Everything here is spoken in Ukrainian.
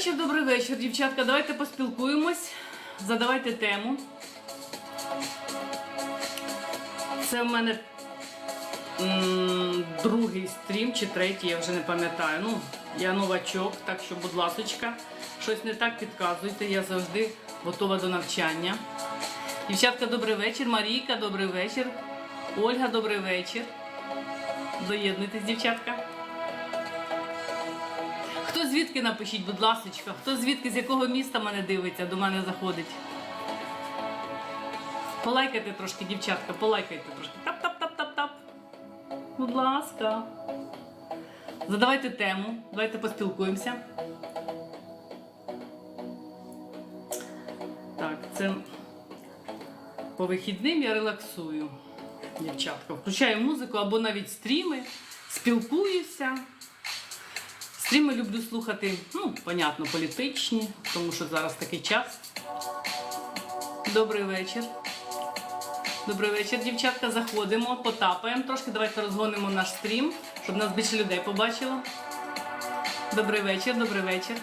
вечір, добрий вечір, дівчатка. Давайте поспілкуємось. Задавайте тему. Це в мене м, другий стрім чи третій, я вже не пам'ятаю. Ну, я новачок, так що, будь ласочка, щось не так підказуйте. Я завжди готова до навчання. Дівчатка, добрий вечір. Марійка, добрий вечір. Ольга, добрий вечір. Доєднуйтесь, дівчатка. Хто звідки напишіть, будь ласочка, хто звідки, з якого міста мене дивиться, до мене заходить. Полайкайте трошки, дівчатка, полайкайте трошки. Тап-тап-тап-тап-тап. Будь ласка. Задавайте тему, давайте поспілкуємося. Так, це по вихідним я релаксую, дівчатка. Включаю музику або навіть стріми, спілкуюся. Стріми люблю слухати, ну, понятно, політичні, тому що зараз такий час. Добрий вечір. Добрий вечір, дівчатка. Заходимо, потапаємо трошки. Давайте розгонимо наш стрім, щоб нас більше людей побачило. Добрий вечір, добрий вечір.